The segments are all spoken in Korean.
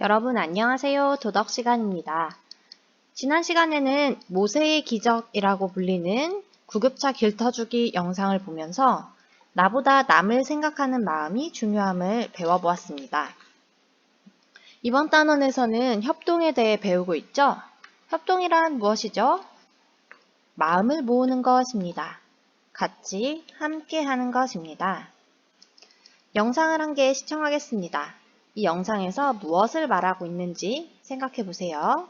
여러분 안녕하세요. 도덕 시간입니다. 지난 시간에는 모세의 기적이라고 불리는 구급차 길터주기 영상을 보면서 나보다 남을 생각하는 마음이 중요함을 배워보았습니다. 이번 단원에서는 협동에 대해 배우고 있죠? 협동이란 무엇이죠? 마음을 모으는 것입니다. 같이 함께 하는 것입니다. 영상을 한 개 시청하겠습니다. 이 영상에서 무엇을 말하고 있는지 생각해 보세요.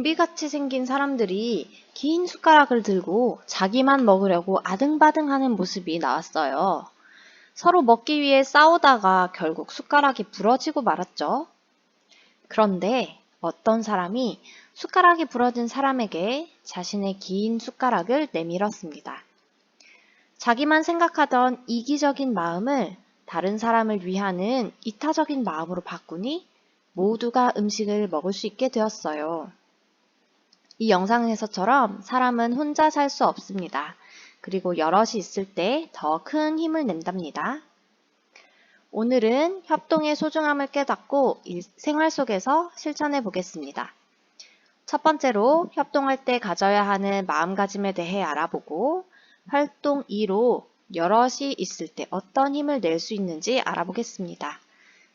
좀비같이 생긴 사람들이 긴 숟가락을 들고 자기만 먹으려고 아등바등하는 모습이 나왔어요. 서로 먹기 위해 싸우다가 결국 숟가락이 부러지고 말았죠. 그런데 어떤 사람이 숟가락이 부러진 사람에게 자신의 긴 숟가락을 내밀었습니다. 자기만 생각하던 이기적인 마음을 다른 사람을 위하는 이타적인 마음으로 바꾸니 모두가 음식을 먹을 수 있게 되었어요. 이 영상에서처럼 사람은 혼자 살 수 없습니다. 그리고 여럿이 있을 때 더 큰 힘을 낸답니다. 오늘은 협동의 소중함을 깨닫고 일- 생활 속에서 실천해 보겠습니다. 첫 번째로 협동할 때 가져야 하는 마음가짐에 대해 알아보고 활동 2로 여럿이 있을 때 어떤 힘을 낼 수 있는지 알아보겠습니다.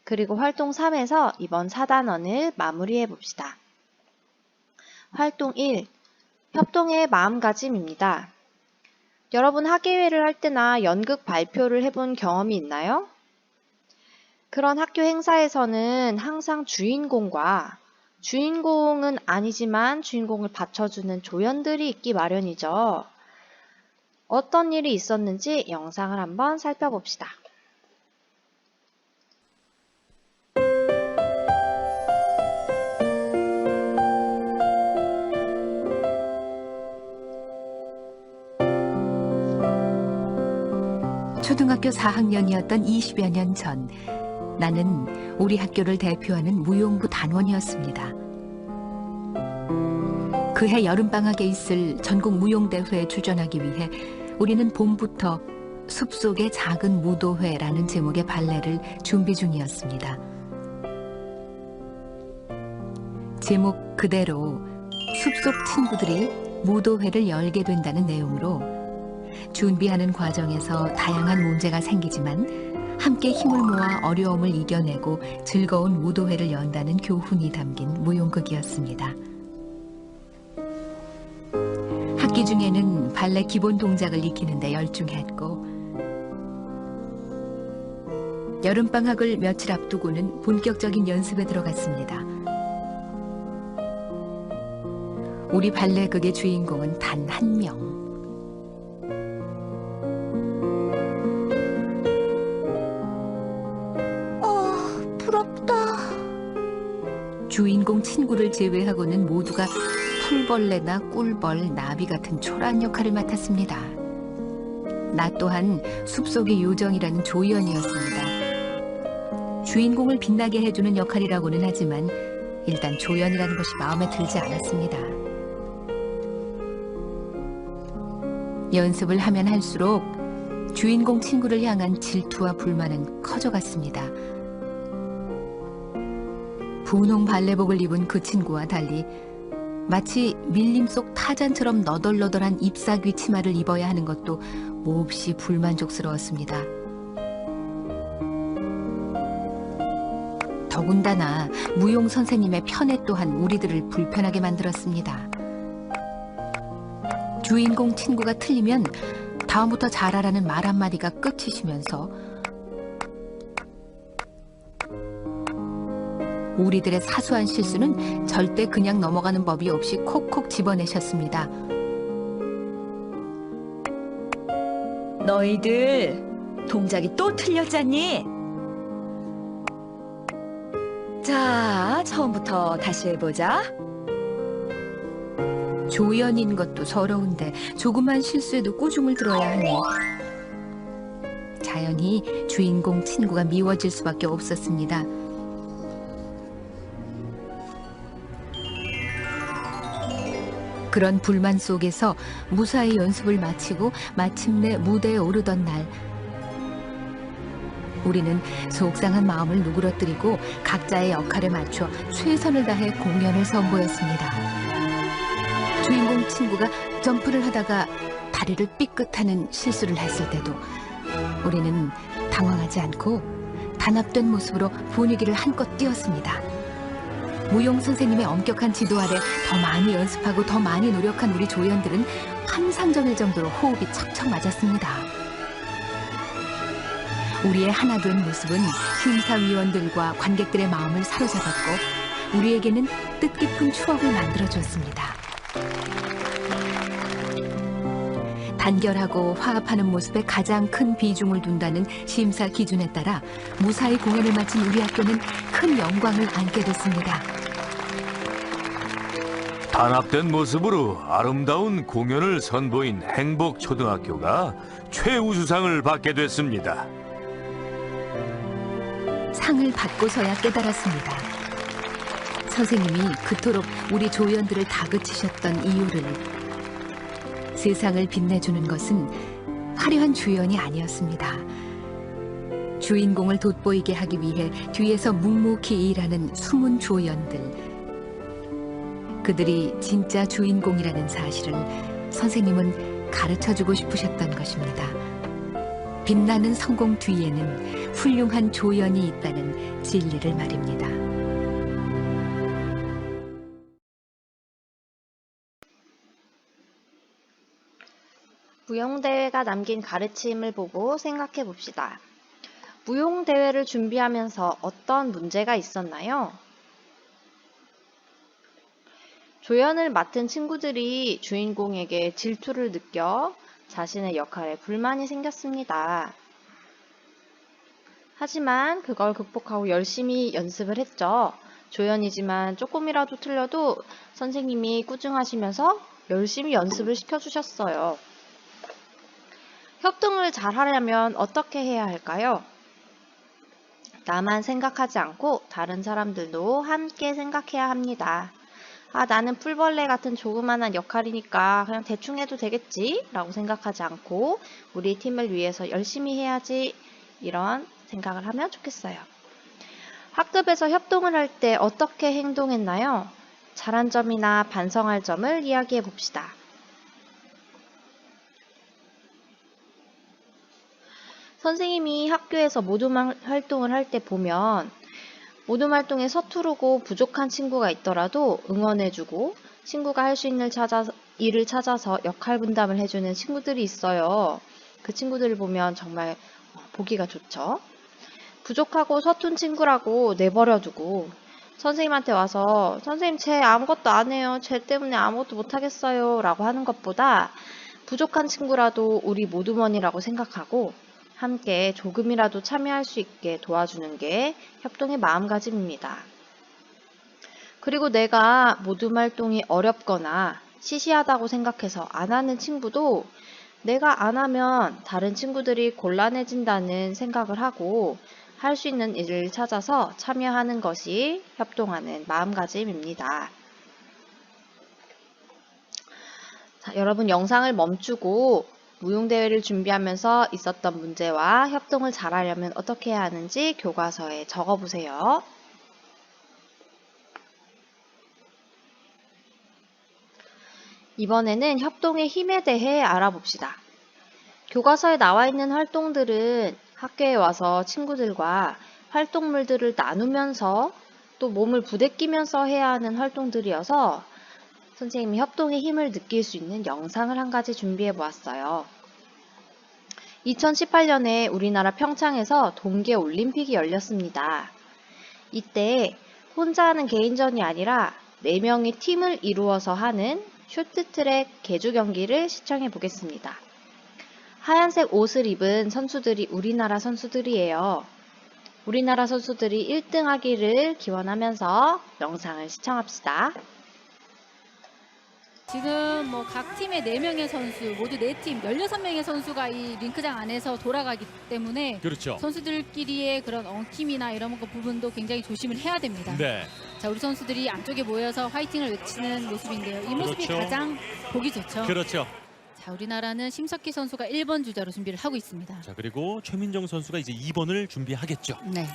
그리고 활동 3에서 이번 4단원을 마무리해 봅시다. 활동 1. 협동의 마음가짐입니다. 여러분 학예회를 할 때나 연극 발표를 해본 경험이 있나요? 그런 학교 행사에서는 항상 주인공과 주인공은 아니지만 주인공을 받쳐주는 조연들이 있기 마련이죠. 어떤 일이 있었는지 영상을 한번 살펴봅시다. 초등학교 4학년이었던 20여 년 전, 나는 우리 학교를 대표하는 무용부 단원이었습니다. 그해 여름방학에 있을 전국 무용대회에 출전하기 위해 우리는 봄부터 숲속의 작은 무도회라는 제목의 발레를 준비 중이었습니다. 제목 그대로 숲속 친구들이 무도회를 열게 된다는 내용으로 준비하는 과정에서 다양한 문제가 생기지만 함께 힘을 모아 어려움을 이겨내고 즐거운 무도회를 연다는 교훈이 담긴 무용극이었습니다. 학기 중에는 발레 기본 동작을 익히는데 열중했고 여름방학을 며칠 앞두고는 본격적인 연습에 들어갔습니다. 우리 발레극의 주인공은 단 한 명. 주인공 친구를 제외하고는 모두가 풀벌레나 꿀벌, 나비 같은 초라한 역할을 맡았습니다. 나 또한 숲속의 요정이라는 조연이었습니다. 주인공을 빛나게 해주는 역할이라고는 하지만 일단 조연이라는 것이 마음에 들지 않았습니다. 연습을 하면 할수록 주인공 친구를 향한 질투와 불만은 커져갔습니다. 분홍 발레복을 입은 그 친구와 달리 마치 밀림 속 타잔처럼 너덜너덜한 잎사귀 치마를 입어야 하는 것도 몹시 불만족스러웠습니다. 더군다나 무용 선생님의 편애 또한 우리들을 불편하게 만들었습니다. 주인공 친구가 틀리면 다음부터 잘하라는 말 한마디가 끝이시면서 우리들의 사소한 실수는 절대 그냥 넘어가는 법이 없이 콕콕 집어내셨습니다. 너희들 동작이 또 틀렸잖니? 자, 처음부터 다시 해보자. 조연인 것도 서러운데 조그만 실수에도 꾸중을 들어야 하니 자연히 주인공 친구가 미워질 수밖에 없었습니다. 그런 불만 속에서 무사히 연습을 마치고 마침내 무대에 오르던 날 우리는 속상한 마음을 누그러뜨리고 각자의 역할에 맞춰 최선을 다해 공연을 선보였습니다. 주인공 친구가 점프를 하다가 다리를 삐끗하는 실수를 했을 때도 우리는 당황하지 않고 단합된 모습으로 분위기를 한껏 띄웠습니다. 무용 선생님의 엄격한 지도 아래 더 많이 연습하고 더 많이 노력한 우리 조연들은 환상적일 정도로 호흡이 척척 맞았습니다. 우리의 하나 된 모습은 심사위원들과 관객들의 마음을 사로잡았고 우리에게는 뜻깊은 추억을 만들어줬습니다. 단결하고 화합하는 모습에 가장 큰 비중을 둔다는 심사 기준에 따라 무사히 공연을 마친 우리 학교는 큰 영광을 안게 됐습니다. 단합된 모습으로 아름다운 공연을 선보인 행복초등학교가 최우수상을 받게 됐습니다. 상을 받고서야 깨달았습니다. 선생님이 그토록 우리 조연들을 다그치셨던 이유를 세상을 빛내주는 것은 화려한 주연이 아니었습니다. 주인공을 돋보이게 하기 위해 뒤에서 묵묵히 일하는 숨은 조연들. 그들이 진짜 주인공이라는 사실을 선생님은 가르쳐주고 싶으셨던 것입니다. 빛나는 성공 뒤에는 훌륭한 조연이 있다는 진리를 말입니다. 무용대회가 남긴 가르침을 보고 생각해 봅시다. 무용대회를 준비하면서 어떤 문제가 있었나요? 조연을 맡은 친구들이 주인공에게 질투를 느껴 자신의 역할에 불만이 생겼습니다. 하지만 그걸 극복하고 열심히 연습을 했죠. 조연이지만 조금이라도 틀려도 선생님이 꾸중하시면서 열심히 연습을 시켜주셨어요. 협동을 잘 하려면 어떻게 해야 할까요? 나만 생각하지 않고 다른 사람들도 함께 생각해야 합니다. 아, 나는 풀벌레 같은 조그만한 역할이니까 그냥 대충 해도 되겠지? 라고 생각하지 않고 우리 팀을 위해서 열심히 해야지. 이런 생각을 하면 좋겠어요. 학급에서 협동을 할 때 어떻게 행동했나요? 잘한 점이나 반성할 점을 이야기해 봅시다. 선생님이 학교에서 모둠 활동을 할 때 보면 모둠 활동에 서투르고 부족한 친구가 있더라도 응원해주고 친구가 할 수 있는 찾아, 일을 찾아서 역할 분담을 해주는 친구들이 있어요. 그 친구들을 보면 정말 보기가 좋죠. 부족하고 서툰 친구라고 내버려두고 선생님한테 와서 선생님 쟤 아무것도 안 해요. 쟤 때문에 아무것도 못 하겠어요. 라고 하는 것보다 부족한 친구라도 우리 모두머니라고 생각하고 함께 조금이라도 참여할 수 있게 도와주는 게 협동의 마음가짐입니다. 그리고 내가 모둠 활동이 어렵거나 시시하다고 생각해서 안 하는 친구도 내가 안 하면 다른 친구들이 곤란해진다는 생각을 하고 할 수 있는 일을 찾아서 참여하는 것이 협동하는 마음가짐입니다. 자, 여러분 영상을 멈추고 무용대회를 준비하면서 있었던 문제와 협동을 잘하려면 어떻게 해야 하는지 교과서에 적어보세요. 이번에는 협동의 힘에 대해 알아봅시다. 교과서에 나와 있는 활동들은 학교에 와서 친구들과 활동물들을 나누면서 또 몸을 부대끼면서 해야 하는 활동들이어서 선생님이 협동의 힘을 느낄 수 있는 영상을 한 가지 준비해 보았어요. 2018년에 우리나라 평창에서 동계 올림픽이 열렸습니다. 이때 혼자 하는 개인전이 아니라 4명의 팀을 이루어서 하는 쇼트트랙 개주 경기를 시청해 보겠습니다. 하얀색 옷을 입은 선수들이 우리나라 선수들이에요. 우리나라 선수들이 1등 하기를 기원하면서 영상을 시청합시다. 지금 뭐 각 팀의 4명의 선수, 모두 4팀, 16명의 선수가 이 링크장 안에서 돌아가기 때문에 그렇죠. 선수들끼리의 그런 엉킴이나 이런 거 부분도 굉장히 조심을 해야 됩니다. 네. 자, 우리 선수들이 안쪽에 모여서 화이팅을 외치는 모습인데요. 이 모습이 그렇죠. 가장 보기 좋죠. 그렇죠. 자, 우리나라는 심석희 선수가 1번 주자로 준비를 하고 있습니다. 자 그리고 최민정 선수가 이제 2번을 준비하겠죠. 네.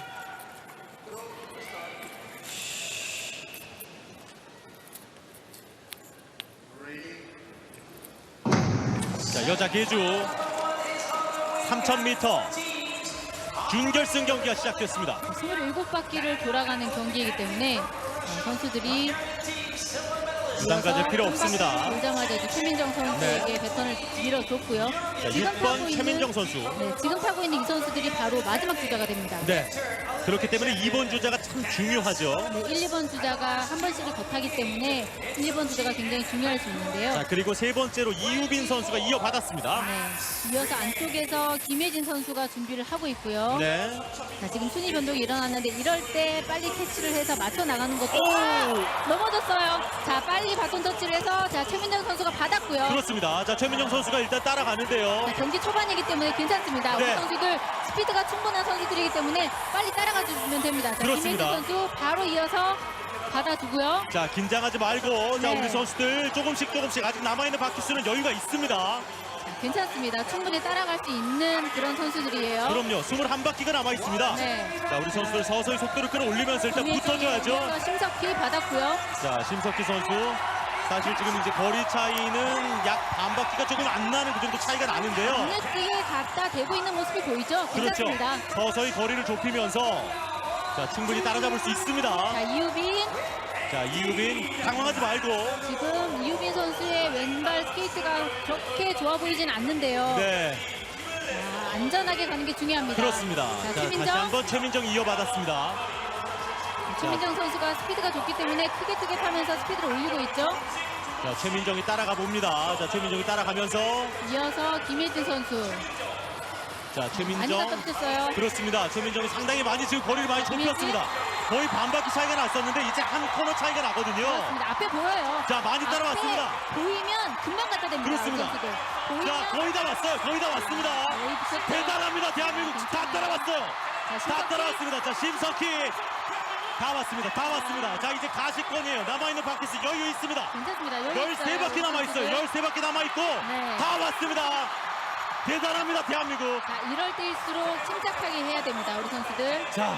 여자 계주 3000m 준결승 경기가 시작됐습니다. 27바퀴를 돌아가는 경기이기 때문에 어, 선수들이 부담 가질 필요 없습니다. 돌자마자 이제 최민정 선수에게 배턴을 밀어줬고요. 자, 지금 타고 6번 있는 최민정 선수. 네, 지금 타고 있는 이 선수들이 바로 마지막 주자가 됩니다. 네. 그렇기 때문에 2번 주자가 참 중요하죠. 네, 1, 2번 주자가 한 번씩을 더 타기 때문에 1, 2번 주자가 굉장히 중요할 수 있는데요. 자 그리고 세 번째로 이유빈 선수가 이어받았습니다. 네, 이어서 안쪽에서 김혜진 선수가 준비를 하고 있고요. 네. 자, 지금 순위 변동이 일어났는데 이럴 때 빨리 캐치를 해서 맞춰 나가는 것도 넘어졌어요. 자, 빨리 바톤 터치를 해서 자 최민정 선수가 받았고요. 그렇습니다. 자 최민정 선수가 일단 따라가는데요. 자, 경기 초반이기 때문에 괜찮습니다. 네. 우리 선수들 스피드가 충분한 선수들이기 때문에 빨리 따라 가 주면 됩니다. 자, 그렇습니다. 김혜진 선수 바로 이어서 받아주고요. 자 긴장하지 말고 자 네. 우리 선수들 조금씩 조금씩 아직 남아있는 바퀴 수는 여유가 있습니다. 자, 괜찮습니다. 충분히 따라갈 수 있는 그런 선수들이에요. 그럼요. 21바퀴가 남아 있습니다. 네. 자 우리 선수들 서서히 속도를 끌어올리면서 일단 붙어줘야죠. 심석희 받았고요. 자 심석희 선수 사실 지금 이제 거리 차이는 약 반 바퀴가 조금 안 나는 그 정도 차이가 나는데요. 눈에 갖다 대고 있는 모습이 보이죠? 그렇죠. 괜찮습니다. 서서히 거리를 좁히면서 자 충분히 따라잡을 수 있습니다. 자, 이유빈 자 이유빈 당황하지 말고 지금 이유빈 선수의 왼발 스케이트가 그렇게 좋아 보이진 않는데요. 네 자, 안전하게 가는 게 중요합니다. 그렇습니다. 자, 자 다시 최민정. 한번 최민정이 이어받았습니다. 최민정 선수가 스피드가 좋기 때문에 크게 크게 타면서 스피드를 올리고 있죠. 자 최민정이 따라가 봅니다. 자 최민정이 따라가면서 이어서 김혜진 선수 자 많이 최민정 가깝겠어요. 그렇습니다. 최민정이 상당히 많이 지금 거리를 많이? 좁혔습니다. 거의 반 바퀴 차이가 났었는데 이제 한 코너 차이가 나거든요. 그렇습니다. 앞에 보여요. 자 많이 따라왔습니다. 앞에 보이면 금방 갖다 댑니다. 그렇습니다. 이 선수들. 자 보이면 거의 다 왔어요. 거의 다 왔습니다. 거의 붙였죠. 대단합니다. 대한민국 다 따라왔어요. 자, 다 심석희. 따라왔습니다. 자 심석희 다 왔습니다. 다 왔습니다. 자 이제 가시권이에요. 남아있는 바퀴 수 여유 있습니다. 괜찮습니다. 여유 13바퀴 있어요, 남아있어요. 선수들. 13바퀴 남아있고 네. 다 왔습니다. 대단합니다. 대한민국. 자, 이럴 때일수록 침착하게 해야 됩니다. 우리 선수들. 자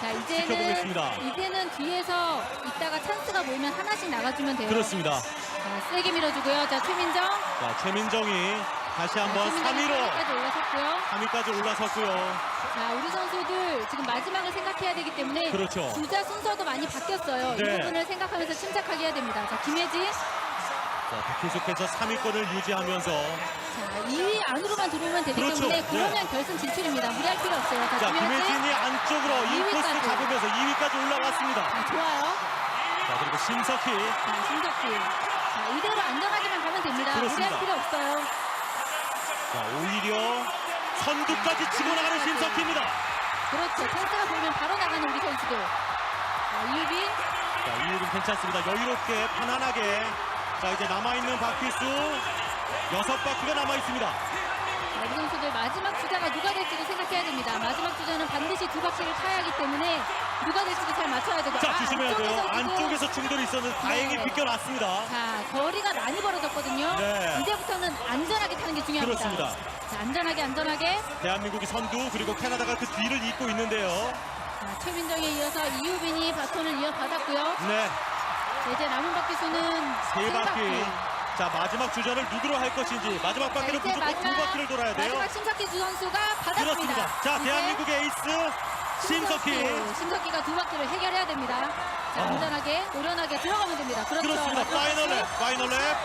자, 이제는 지켜보겠습니다. 이제는 뒤에서 이따가 찬스가 보이면 하나씩 나가주면 돼요. 그렇습니다. 자, 세게 밀어주고요. 자, 최민정. 자 최민정이 다시 한번 3위로 3위까지 올라섰고요. 3위까지 올라섰고요. 자, 우리 선수들 지금 마지막을 생각해야 되기 때문에 그렇죠. 주자 순서도 많이 바뀌었어요. 네. 이 부분을 생각하면서 침착하게 해야 됩니다. 자, 김혜지. 자 계속해서 3위권을 유지하면서 자, 2위 안으로만 들어오면 되기 그렇죠. 때문에 네. 그러면 결승 진출입니다. 무리할 필요 없어요. 자, 자 김혜지. 김혜진이 안쪽으로 인코스를 2위까지. 잡으면서 2위까지 올라왔습니다. 자, 좋아요. 자 그리고 심석희 자, 심석희. 자, 이대로 안전하게만 가면 됩니다. 그렇습니다. 무리할 필요 없어요. 자 오히려 선두까지 치고 나가는 심석희입니다. 그렇죠. 찬스가 보이면 바로 나가는 우리 선수들. 자, 이유빈. 자 이유는 괜찮습니다. 여유롭게 편안하게 자 이제 남아있는 바퀴 수 여섯 바퀴가 남아있습니다. 자, 우리 선수들 마지막 주자가 누가 될지도 생각해야 됩니다. 마지막 주자는 반드시 두 바퀴를 타야 하기 때문에 누가 될지도 잘 맞춰야 되고. 자 아, 조심해야 돼요. 안쪽에서 충돌이 있었는데 다행히 네. 비껴났습니다. 자, 거리가 많이 벌어졌거든요. 네. 이제부터는 안전하게 타는 게 중요합니다. 그렇습니다. 자, 안전하게 안전하게. 대한민국이 선두 그리고 캐나다가 그 뒤를 잇고 있는데요. 자, 최민정에 이어서 이유빈이 바톤을 이어받았고요. 네. 자, 이제 남은 바퀴 수는 세세 바퀴. 자자 마지막 주전을 누구로 할 것인지 마지막 바퀴를 이제 무조건 두 마지막- 바퀴를 돌아야 돼요. 마지막 심석희 두 선수가 받았습니다. 그렇습니다. 자 이제 대한민국의 에이스 심석희. 심석희가 두 바퀴를 해결해야 됩니다. 자, 아. 안전하게, 노련하게 들어가면 됩니다. 그렇죠. 그렇습니다. 마지막 파이널 랩. 파이널 랩.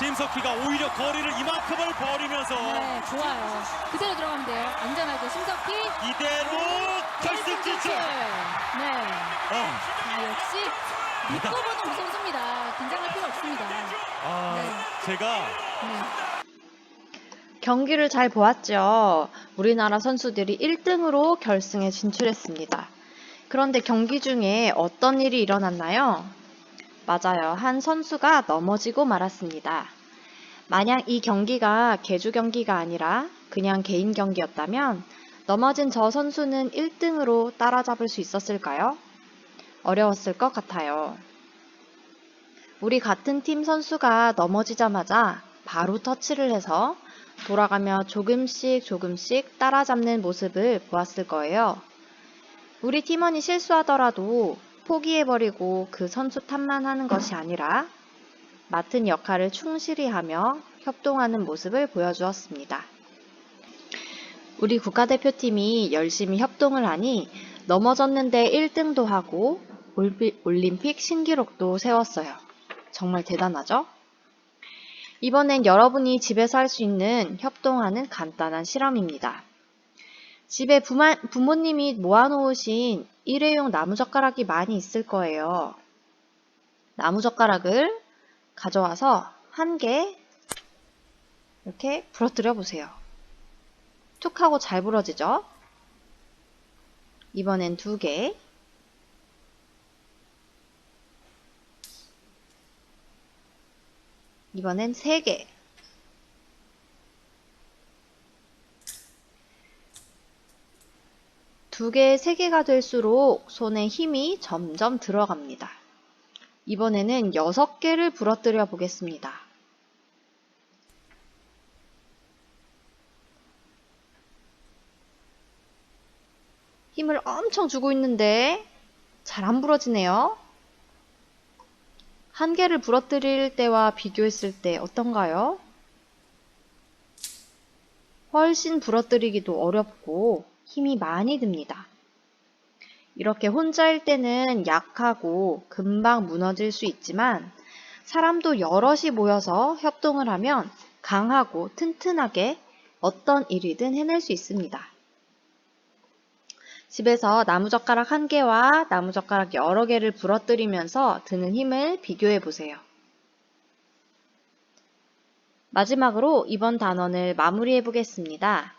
심석희가 오히려 거리를 이만큼을 버리면서 네, 좋아요. 그대로 들어가면 돼요. 안전하게 심석희. 이대로 결승 진출. 네. 어, 자, 역시 믿고 보는 우선수입니다. 긴장할 필요 없습니다. 아, 제가 네. 경기를 잘 보았죠. 우리나라 선수들이 1등으로 결승에 진출했습니다. 그런데 경기 중에 어떤 일이 일어났나요? 맞아요. 한 선수가 넘어지고 말았습니다. 만약 이 경기가 개주 경기가 아니라 그냥 개인 경기였다면 넘어진 저 선수는 1등으로 따라잡을 수 있었을까요? 어려웠을 것 같아요. 우리 같은 팀 선수가 넘어지자마자 바로 터치를 해서 돌아가며 조금씩 조금씩 따라잡는 모습을 보았을 거예요. 우리 팀원이 실수하더라도 포기해버리고 그 선수 탓만 하는 것이 아니라 맡은 역할을 충실히 하며 협동하는 모습을 보여주었습니다. 우리 국가대표팀이 열심히 협동을 하니 넘어졌는데 1등도 하고 올림픽 신기록도 세웠어요. 정말 대단하죠? 이번엔 여러분이 집에서 할 수 있는 협동하는 간단한 실험입니다. 집에 부마, 부모님이 모아놓으신 일회용 나무젓가락이 많이 있을 거예요. 나무젓가락을 가져와서 한 개 이렇게 부러뜨려 보세요. 툭 하고 잘 부러지죠? 이번엔 두 개. 이번엔 세 개. 두 개, 세 개가 될수록 손에 힘이 점점 들어갑니다. 이번에는 여섯 개를 부러뜨려 보겠습니다. 힘을 엄청 주고 있는데 잘 안 부러지네요. 한 개를 부러뜨릴 때와 비교했을 때 어떤가요? 훨씬 부러뜨리기도 어렵고 힘이 많이 듭니다. 이렇게 혼자일 때는 약하고 금방 무너질 수 있지만 사람도 여럿이 모여서 협동을 하면 강하고 튼튼하게 어떤 일이든 해낼 수 있습니다. 집에서 나무젓가락 한 개와 나무젓가락 여러 개를 부러뜨리면서 드는 힘을 비교해 보세요. 마지막으로 이번 단원을 마무리해 보겠습니다.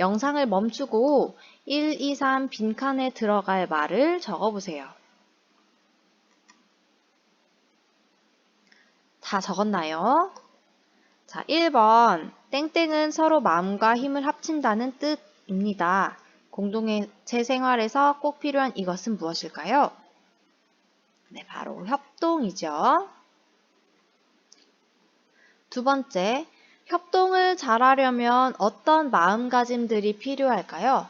영상을 멈추고 1, 2, 3 빈칸에 들어갈 말을 적어 보세요. 다 적었나요? 자, 1번. 땡땡은 서로 마음과 힘을 합친다는 뜻입니다. 공동체 생활에서 꼭 필요한 이것은 무엇일까요? 네, 바로 협동이죠. 두 번째, 협동을 잘하려면 어떤 마음가짐들이 필요할까요?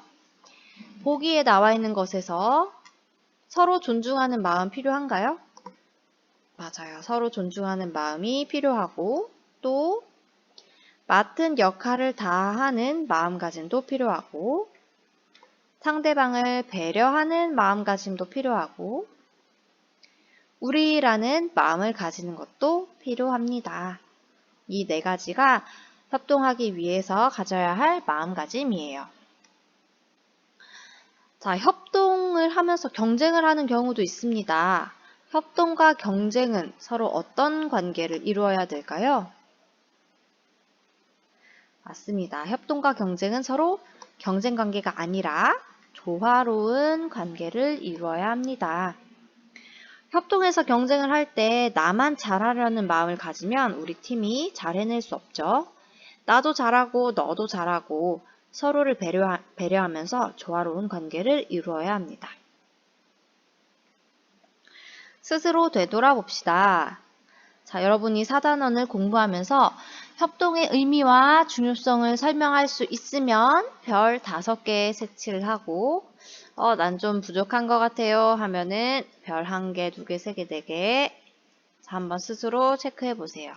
보기에 나와 있는 것에서 서로 존중하는 마음 필요한가요? 맞아요. 서로 존중하는 마음이 필요하고 또 맡은 역할을 다 하는 마음가짐도 필요하고 상대방을 배려하는 마음가짐도 필요하고 우리라는 마음을 가지는 것도 필요합니다. 이 네 가지가 협동하기 위해서 가져야 할 마음가짐이에요. 자, 협동을 하면서 경쟁을 하는 경우도 있습니다. 협동과 경쟁은 서로 어떤 관계를 이루어야 될까요? 맞습니다. 협동과 경쟁은 서로 경쟁 관계가 아니라 조화로운 관계를 이루어야 합니다. 협동해서 경쟁을 할 때 나만 잘하려는 마음을 가지면 우리 팀이 잘 해낼 수 없죠. 나도 잘하고 너도 잘하고 서로를 배려, 배려하면서 조화로운 관계를 이루어야 합니다. 스스로 되돌아봅시다. 자, 여러분이 사단원을 공부하면서 협동의 의미와 중요성을 설명할 수 있으면 별 5개 색칠을 하고 어, 난 좀 부족한 것 같아요 하면은 별 1개, 2개, 3개, 4개 한번 스스로 체크해 보세요.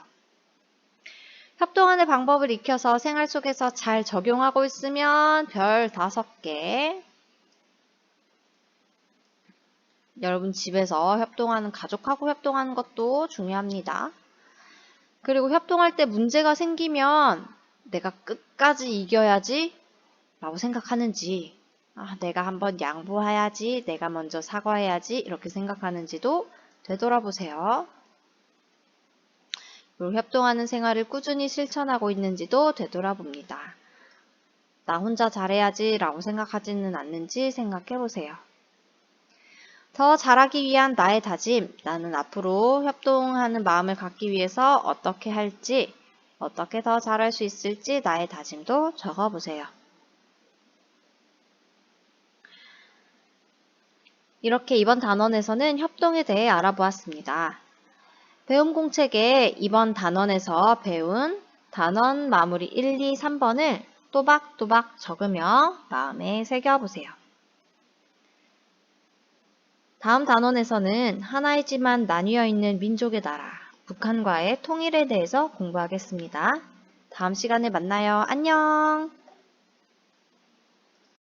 협동하는 방법을 익혀서 생활 속에서 잘 적용하고 있으면 별 5개. 여러분 집에서 협동하는 가족하고 협동하는 것도 중요합니다. 그리고 협동할 때 문제가 생기면 내가 끝까지 이겨야지 라고 생각하는지 아, 내가 한번 양보해야지 내가 먼저 사과해야지 이렇게 생각하는지도 되돌아보세요. 그리고 협동하는 생활을 꾸준히 실천하고 있는지도 되돌아봅니다. 나 혼자 잘해야지 라고 생각하지는 않는지 생각해 보세요. 더 잘하기 위한 나의 다짐, 나는 앞으로 협동하는 마음을 갖기 위해서 어떻게 할지, 어떻게 더 잘할 수 있을지 나의 다짐도 적어 보세요. 이렇게 이번 단원에서는 협동에 대해 알아보았습니다. 배움 공책에 이번 단원에서 배운 단원 마무리 1, 2, 3번을 또박또박 적으며 마음에 새겨보세요. 다음 단원에서는 하나이지만 나뉘어 있는 민족의 나라, 북한과의 통일에 대해서 공부하겠습니다. 다음 시간에 만나요. 안녕!